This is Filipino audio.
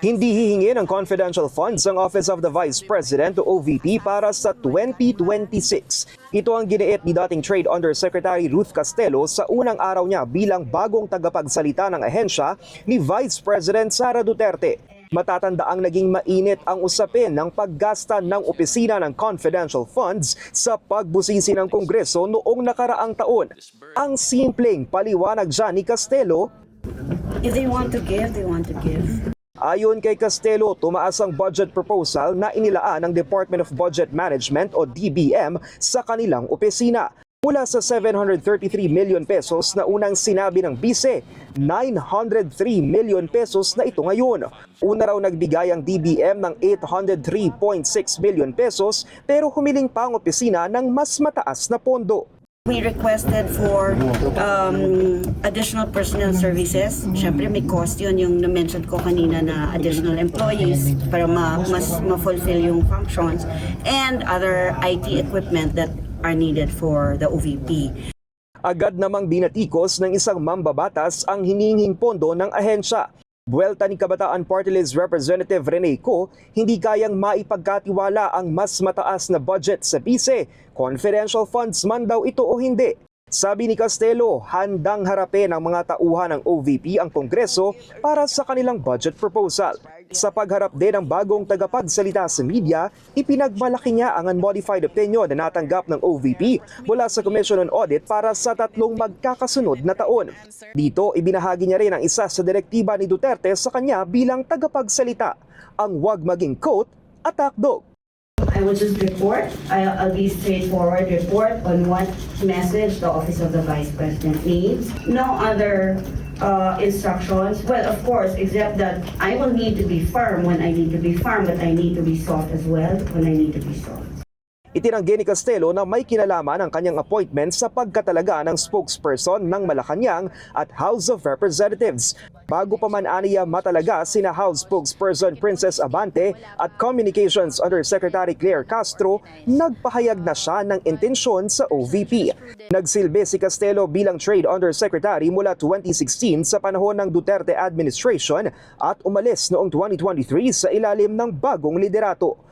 Hindi hihingi ng confidential funds ang Office of the Vice President o OVP para sa 2026. Ito ang giniit ni dating Trade Undersecretary Ruth Castelo sa unang araw niya bilang bagong tagapagsalita ng ahensya ni Vice President Sara Duterte. Matatanda ang naging mainit ang usapin ng paggasta ng opisina ng confidential funds sa pagbusisi ng Kongreso noong nakaraang taon. Ang simpleng paliwanag dyan ni Castelo, If they want to give, they want to give. Ayon kay Castelo, tumaas ang budget proposal na inilaan ng Department of Budget Management o DBM sa kanilang opisina. Mula sa 733 million pesos na unang sinabi ng bise, 903 million pesos na ito ngayon. Una raw nagbigay ang DBM ng 803.6 million pesos pero humiling pa ang opisina ng mas mataas na pondo. We requested for um, additional personnel services. Siyempre may cost yun yung na-mention ko kanina na additional employees para ma mas ma-fulfill yung functions and other IT equipment that are needed for the OVP. Agad namang binatikos ng isang mambabatas ang hinihinging pondo ng ahensya. Buwelta ni Kabataan Party List Representative Rene Co, hindi kayang maipagkatiwala ang mas mataas na budget sa bise. Confidential funds man daw ito o hindi. Sabi ni Castelo, handang harapin ng mga tauhan ng OVP ang Kongreso para sa kanilang budget proposal. Sa pagharap din ng bagong tagapagsalita sa media, ipinagmalaki niya ang unmodified opinion na natanggap ng OVP mula sa Commission on Audit para sa tatlong magkakasunod na taon. Dito, ibinahagi niya rin ang isa sa direktiba ni Duterte sa kanya bilang tagapagsalita, ang wag maging quote, attack dog. I will just report, I'll, I'll be straightforward report on what message the Office of the Vice President needs. No other uh, instructions, well, of course, except that I will need to be firm when I need to be firm, but I need to be soft as well when I need to be soft. Itinanggi ni Castelo na may kinalaman ang kanyang appointment sa pagkatalaga ng spokesperson ng Malacanang at House of Representatives. Bago pa man aniya matalaga sina House spokesperson Princess Abante at Communications Undersecretary Claire Castro, nagpahayag na siya ng intensyon sa OVP. Nagsilbi si Castelo bilang Trade Undersecretary mula 2016 sa panahon ng Duterte administration at umalis noong 2023 sa ilalim ng bagong liderato.